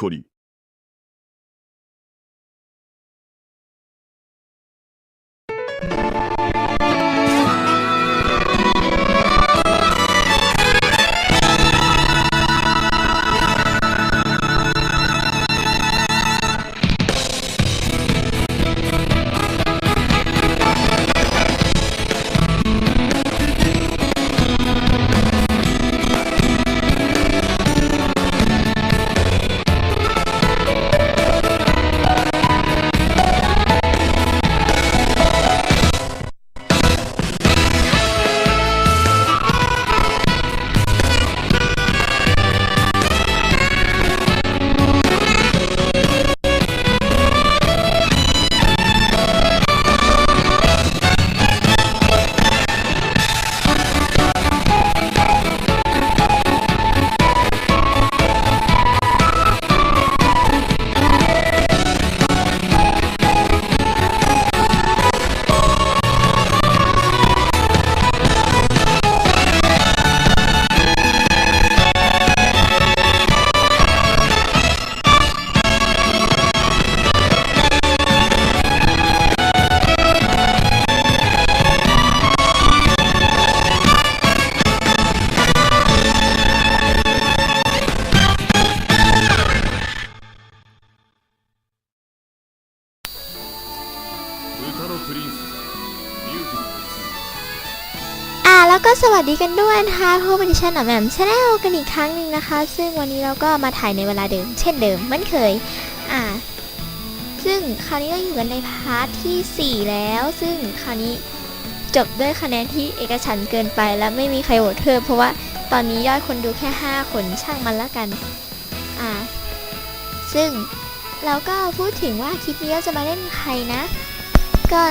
こり。 ดีกันด้วยนะคะพบกับดิฉันหน่อแหม่มชาแนลกันอีกครั้งหนึ่งนะคะ ซึ่งวันนี้เราก็มาถ่ายในเวลาเดิม เช่นเดิมเหมือนเคย อ่า ซึ่งคราวนี้เราอยู่กันในพาร์ทที่ 4 แล้ว ซึ่งคราวนี้จบด้วยคะแนนที่เอกฉันเกินไปและไม่มีใครโหวตเพิ่มเพราะว่าตอนนี้ยอดคนดูแค่ 5 คนช่างมันละกัน อ่า ซึ่งเราก็พูดถึงว่าคลิปนี้เราจะมาเล่นใครนะ ก็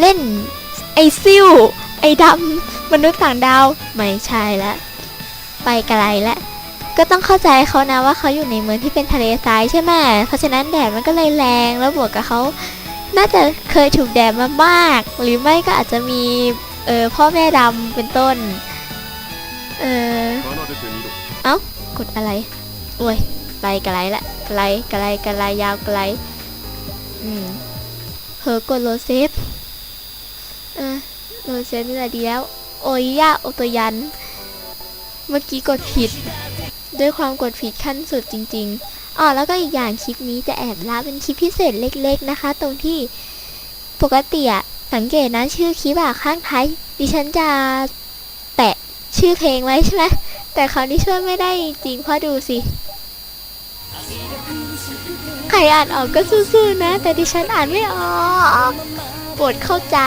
เล่นไอซิว ไอ้ดำมนุษย์ต่างดาวไม่ใช่ละไปไกลละก็ต้องเข้าใจเขานะว่าเขาอยู่ในเมืองที่เป็นทะเลทรายใช่ไหมเพราะฉะนั้นแดดมันก็เลยแรงแล้วบวกกับเขาน่าจะเคยถูกแดดมามาก หรือไม่ก็อาจจะมีเออพ่อแม่ดำเป็นต้น เออเอ้ากดอะไรโอ้ยไกลไกลละไกลไกลไกลยาวไกลอืมเฮอกดโลเซฟเออ เซฟนี่แหละดีแล้ว โอ้ยยาโอโตยัน เมื่อกี้กดผิด ด้วยความกดผิดขั้นสุดจริง ๆอ๋อแล้วก็อีกอย่างคลิปนี้จะแอบละเป็นคลิปพิเศษเล็ก ๆนะคะ ตรงที่ปกติอะสังเกตนะชื่อคลิปอะข้างท้ายดิฉันจะแปะชื่อเพลงไว้ใช่ไหมแต่คราวนี้ช่วยไม่ได้จริงเพราะดูสิใครอ่านออกก็สู้ๆนะ แต่ดิฉันอ่านไม่ออก ปวดเข้าใจ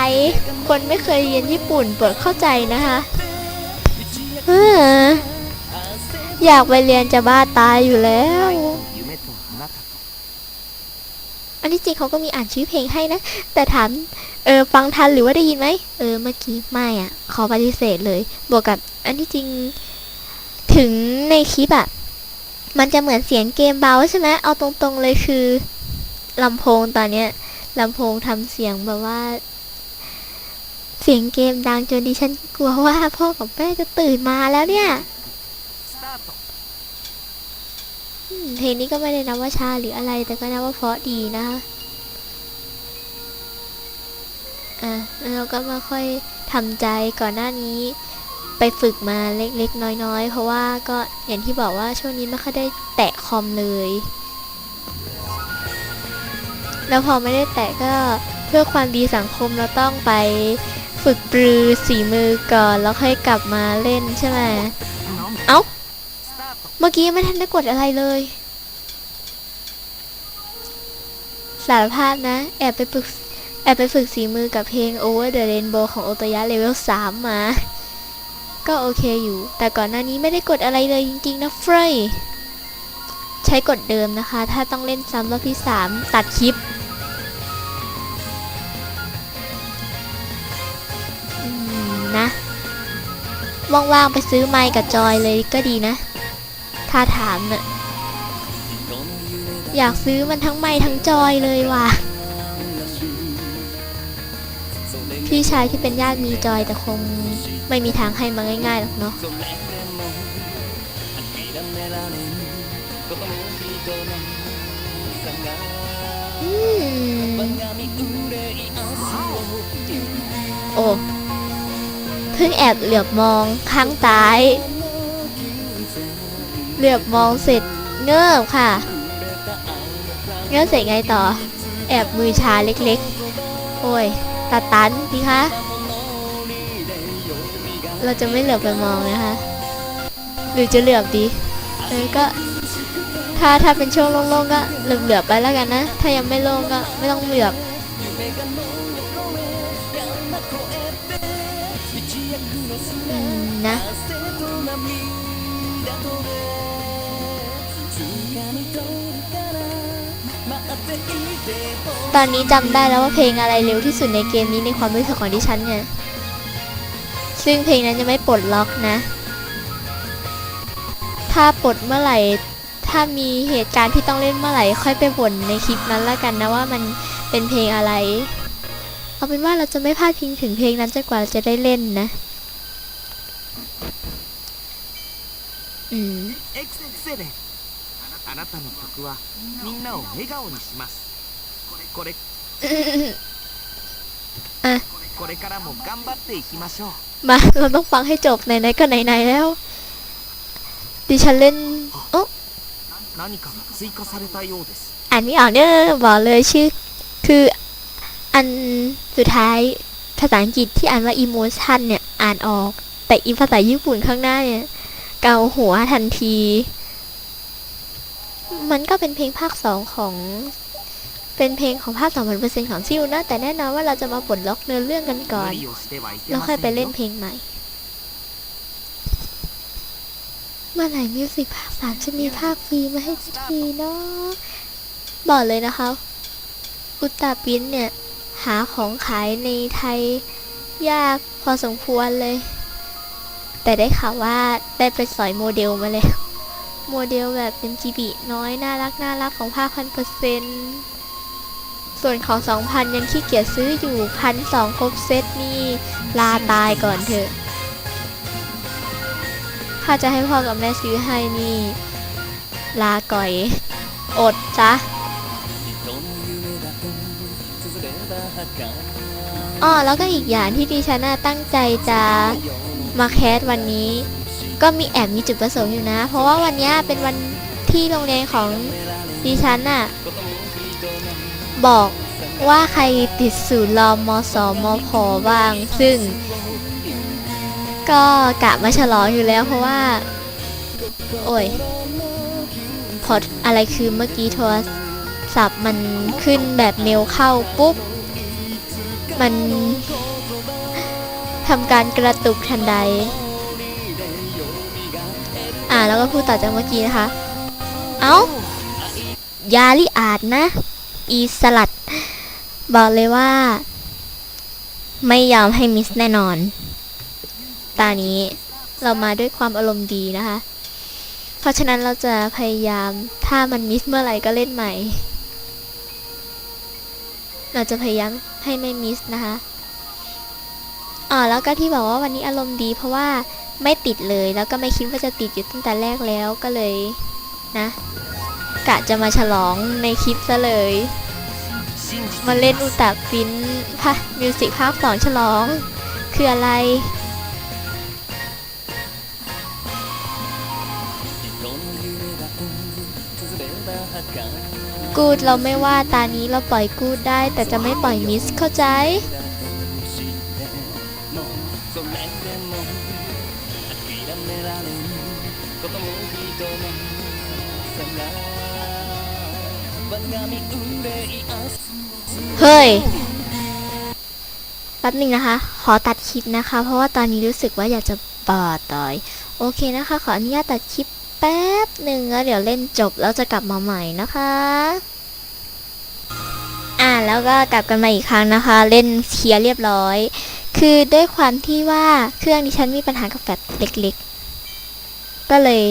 คนไม่เคยเรียนญี่ปุ่นปวดเข้าใจนะคะเออยากไปเรียนจะบ้าตายอยู่แล้ว อันที่จริงเขาก็มีอ่านชื่อเพลงให้นะ แต่ถามเออฟังทันหรือว่าได้ยินไหมเออเมื่อกี้ไม่อะ ขอปฏิเสธเลย บวกกับอันที่จริงถึงในคลิปอะมันจะเหมือนเสียงเกมเบาใช่ไหมเอาตรงๆเลยคือลำโพงตอนเนี้ย ลำโพงทำเสียงแบบว่า เสียงเกมดังจนดิฉันกลัวว่าพ่อกับแม่จะตื่นมาแล้วเนี่ยเพลงนี้ก็ไม่ได้นับว่าชาหรืออะไร แต่ก็นับว่าเพราะดีนะอะเราก็มาค่อยทำใจก่อนหน้านี้ไปฝึกมาเล็กๆ น้อยๆ เพราะว่าก็อย่างที่บอกว่าช่วงนี้ไม่ค่อยได้แตะคอมเลย แล้วพอไม่ได้แตะก็เพื่อความดีสังคมเราต้องไปฝึกปรือสีมือก่อนแล้วค่อยกลับมาเล่นใช่ไหมเอา้า เมื่อกี้ไม่ทันได้กดอะไรเลย สารภาพนะ แอบไปฝึกแอบไปฝึกสีมือกับเพลง Over the Rainbow ของโอตยะเลเวล3มา ก็โอเคอยู่ แต่ก่อนหน้านี้ไม่ได้กดอะไรเลยจริงๆนะเฟรย์ ใช้กดเดิมนะคะ ถ้าต้องเล่นซ้ำรอบที่ 3 ตัดคลิปนะว่างๆไปซื้อไมค์กับจอยเลยก็ดีนะ ถ้าถามน่ะอยากซื้อมันทั้งไม้ทั้งจอยเลยว่ะ พี่ชายที่เป็นญาติมีจอยแต่คงไม่มีทางให้มาง่ายๆหรอกเนาะ โอ้เพิ่งแอบเหลือบมองข้างซ้าย เหลือบมองเสร็จเงิบค่ะ เงิบเสร็จไงต่อ แอบมือชาเล็กๆ โอ้ยตาตันดีคะ เราจะไม่เหลือบไปมองนะคะ หรือจะเหลือบดีเออก็ ถ้าถ้าเป็นช่วงโล่งๆก็เหลือบๆไปแล้วกันนะ ถ้ายังไม่โล่งก็ไม่ต้องเหลือบอืมนะตอนนี้จำได้แล้วว่าเพลงอะไรเร็วที่สุดในเกมนี้ในความรู้สึกของดิฉันไงซึ่งเพลงนั้นจะไม่ปลดล็อกนะ ถ้าปลดเมื่อไหร่ ถ้ามีเหตุการณ์ที่ต้องเล่นเมื่อไหร่ ค่อยไปบ่นในคลิปนั้นละกันนะว่ามันเป็นเพลงอะไร เอาเป็นว่าเราจะไม่พลาดพิงถึงเพลงนั้นจนกว่าจะได้เล่นนะ อืม エクセレンあなたの曲はみんなを笑顔にしますこれあこれからも頑張っていきましょう มา เราต้องฟังให้จบไหนๆก็ไหนๆแล้ว ดิฉันเล่น อ่านไม่ออกเด้อบอกเลยชื่อ คืออันสุดท้ายภาษาอังกฤษที่อ่านว่า emotion เนี่ย อ่านออก แต่อีภาษาญี่ปุ่นข้างหน้าเนี่ย เกาหัวทันที มันก็เป็นเพลงภาคสองของ เป็นเพลงของภาคสองพันเปอร์เซ็นต์ของซิลนะ แต่แน่นอนว่าเราจะมาปลดล็อกเนื้อเรื่องกันก่อน เราค่อยไปเล่นเพลงใหม่ เมื่อไหร่มิวสิกภาคสามจะมีภาคฟรีมาให้สักทีเนาะบอกเลยนะคะ อุตตาปินเนี่ย หาของขายในไทยยากพอสมควรเลย แต่ได้ข่าวว่าได้ไปสอยโมเดลมาแล้วโมเดลแบบเป็นจีบีน้อยน่ารักน่ารักของภาคพันเปอร์เซ็นต์ส่วนของสองพันยังขี้เกียจซื้ออยู่พันสองครบเซตนี่ลาตายก่อนเถอะ ถ้าจะให้พ่อกับแม่ซื้อให้นี่ ลาก่อย อดจ้ะอ้อแล้วก็อีกอย่างที่ดิฉันตั้งใจจะมาแคสวันนี้ ก็มีแอบมีจุดประสงค์อยู่นะ เพราะว่าวันนี้เป็นวันที่โรงเรียนของดิฉันน่ะบอกว่าใครติดศูนย์รอมสอมพอบ้าง ซึ่ง ก็กะมาฉลองอยู่แล้วเพราะว่า โอ้ย พออะไรคือเมื่อกี้โทรศัพท์มันขึ้นแบบเมลเข้าปุ๊บ มันทำการกระตุกทันใด อ่าแล้วก็พูดต่อจากเมื่อกี้นะคะ เอ้ายาลิอาดนะ อีสลัด บอกเลยว่า ไม่ยอมให้มิสแน่นอน ตาหนี้เรามาด้วยความอารมณ์ดีนะคะ เพราะฉะนั้นเราจะพยายามถ้ามันมิสเมื่อไหร่ก็เล่นใหม่ เราจะพยายามให้ไม่มิสนะคะอ๋อแล้วก็ที่บอกว่าวันนี้อารมณ์ดี เพราะว่าไม่ติดเลยแล้วก็ไม่คิดว่าจะติดอยู่ตั้งแต่แรกแล้วก็เลยนะ กะจะมาฉลองในคลิปซะเลยมาเล่นอุตาฟินพะมิวสิกภาคสองฉลอง คืออะไร กูดเราไม่ว่าตานี้เราปล่อยกูดได้ แต่จะไม่ปล่อยมิสเข้าใจ เฮ้ยแป๊บหนึ่งนะคะ ขอตัดคลิปนะคะ เพราะว่าตอนนี้รู้สึกว่าอยากจะปอดต่อย โอเคนะคะ ขออนุญาตตัดคลิป แป๊บหนึ่งแล้วเดี๋ยวเล่นจบแล้วจะกลับมาใหม่นะคะ อ่าแล้วก็กลับกันมาอีกครั้งนะคะ เล่นเคลียร์เรียบร้อย คือด้วยความที่ว่าเครื่องดิฉันมีปัญหากับแฟลชเล็กๆ ก็เลย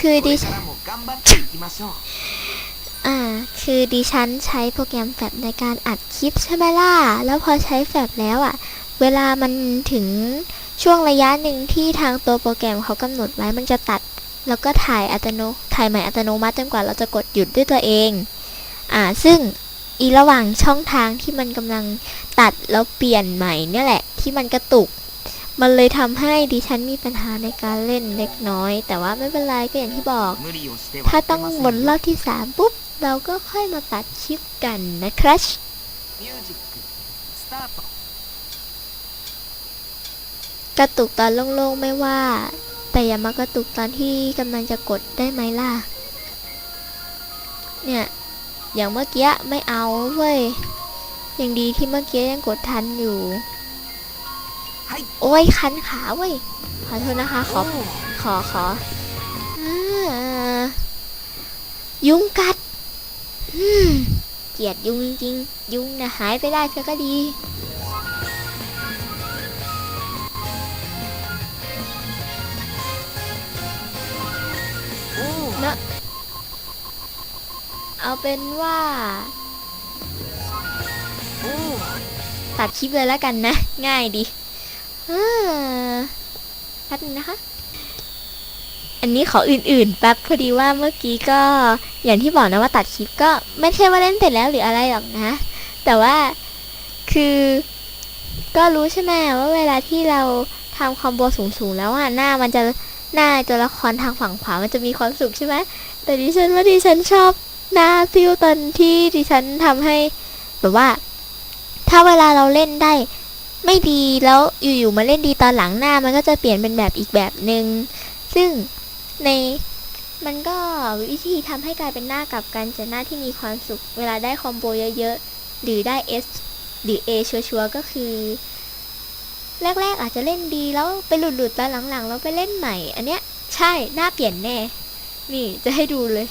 คือดิฉันอ่า คือดิฉันใช้โปรแกรมแฟลชในการอัดคลิปใช่ไหมล่ะ แล้วพอใช้แฟลชแล้วอะ เวลามันถึงช่วงระยะหนึ่งที่ทางตัวโปรแกรมเขากำหนดไว้มันจะตัด แล้วก็ถ่ายอัตโนถ่ายใหม่อัตโนมัติจนกว่าเราจะกดหยุดด้วยตัวเองอ่าซึ่งอีระหว่างช่องทางที่มันกำลังตัดแล้วเปลี่ยนใหม่เนี่ยแหละ ที่มันกระตุก มันเลยทำให้ดิฉันมีปัญหาในการเล่นเล็กน้อย แต่ว่าไม่เป็นไรก็อย่างที่บอก ถ้าต้องหมดรอบที่ 3 ปุ๊บ เราก็ค่อยมาตัดชิปกันนะครับ กระตุกตอนโล่งๆไม่ว่า แต่อย่ามากระตุกตอนที่กำลังจะกดได้ไหมล่ะ เนี่ย อย่างเมื่อกี้ไม่เอาเว้ย ยังดีที่เมื่อกี้ยังกดทันอยู่ โอ้ยคันขาเว้ย ขอโทษนะคะ ขอ ขอขออยุงกัดเกลียดยุงจริงๆยุงนะหายไปได้เธอก็ดี เอาเป็นว่า ตัดคลิปเลยแล้วกันนะ ง่ายดีอ่าแป๊บนึงนะคะ อันนี้ขออื่นๆแป๊บพอดีว่าเมื่อกี้ก็อย่างที่บอกนะว่าตัดคลิปก็ไม่ใช่ว่าเล่นเสร็จแล้วหรืออะไรหรอกนะ แต่ว่าคือก็รู้ใช่ไหมว่าเวลาที่เราทำคอมโบสูงๆแล้วอะหน้ามันจะหน้าตัวละครทางฝั่งขวามันจะมีความสุขใช่ไหมแต่ดิฉันว่าดิฉันชอบ หน้าฟิลตอนที่ดิฉันทำให้ แบบว่า ถ้าเวลาเราเล่นได้ ไม่ดีแล้วอยู่ๆมาเล่นดีตอนหลังหน้ามันก็จะเปลี่ยนเป็นแบบอีกแบบหนึ่งซึ่งในมันก็วิธีทำให้กลายเป็นหน้ากับกันจะหน้าที่มีความสุข เวลาได้คอมโบเยอะๆหรือได้ S หรือ A ชัวร์ๆก็คือ แรกๆอาจจะเล่นดีแล้วไปหลุดๆตอนหลังๆ แล้วไปเล่นใหม่ อันเนี้ยใช่หน้าเปลี่ยนแน่ นี่จะให้ดูเลย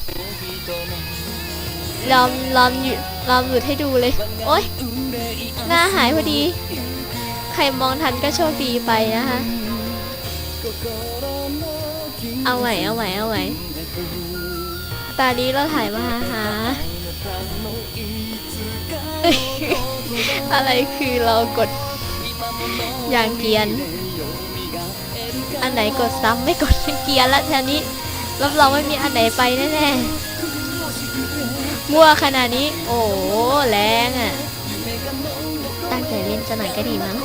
ลอมลอมหยุดลอมหยุดให้ดูเลย โอ๊ย หน้าหายพอดี ใครมองทันก็โชคดีไปนะคะเอาไหวเอาไหวเอาไหวตอนนี้เราถ่ายมาหาอะไรคือเรากดอย่างเกียน อันไหนกดซ้ำไม่กดเกียนล้วแทนนี้รับรองไม่มีอันไหนไปแน่ๆ มั่วขนาดนี้ โอ้แรงอะ ตั้งใจเล่นจะหน่อยก็ดีมั้ง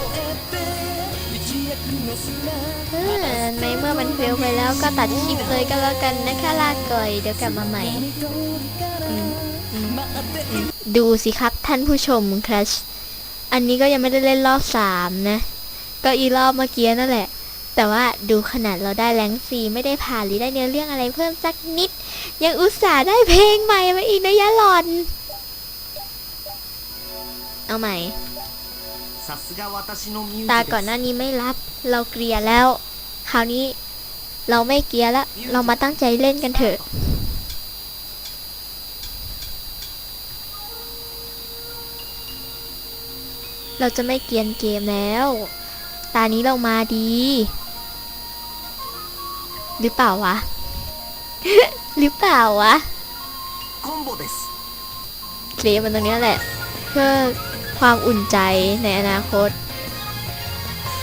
เออในเมื่อมันเฟลไปแล้วก็ตัดคลิปเลยก็แล้วกันนะคะลาก่อยเดี๋ยวกลับมาใหม่ ดูสิครับท่านผู้ชมครัชอันนี้ก็ยังไม่ได้เล่นรอบสามนะ ก็อีรอบเมื่อกี้นั่นแหละ แต่ว่าดูขนาดเราได้แรงซีไม่ได้ผ่านหรือได้เนื้อเรื่องอะไรเพิ่มสักนิด ยังอุตส่าห์ได้เพลงใหม่มาอีกนะยะหลอน เอาใหม่ ตาก่อนหน้านี้ไม่รับ เราเกลียแล้ว คราวนี้เราไม่เกลียละ เรามาตั้งใจเล่นกันเถอะเราจะไม่เกียนเกมแล้ว ตานี้เรามาดี หรือเปล่าวะ หรือเปล่าวะเคลียร์มันตรงนี้แหละ เพื่อความอุ่นใจในอนาคต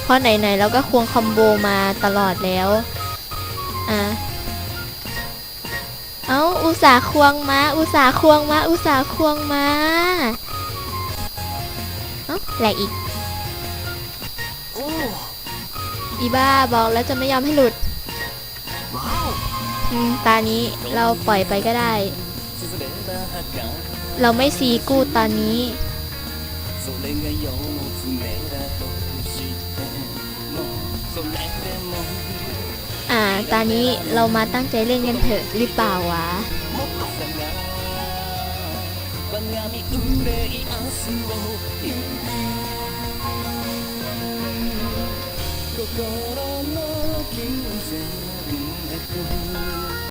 เพราะไหนๆเราก็ควงคอมโบมาตลอดแล้ว อะ เอาอุตสาควงมา อุตสาควงมา อุตสาควงมา เอ้าแหลกอีกอีบ้าบอกแล้วจะไม่ยอมให้หลุด ตานี้เราปล่อยไปก็ได้ เราไม่ซีกู้ตอนนี้ それが世の常だとしてもそれでも อ่า ตอนนี้เรามาตั้งใจเล่นกันเถอะหรือเปล่าวะ もっと我が身憂い明日を行く心の金銭なく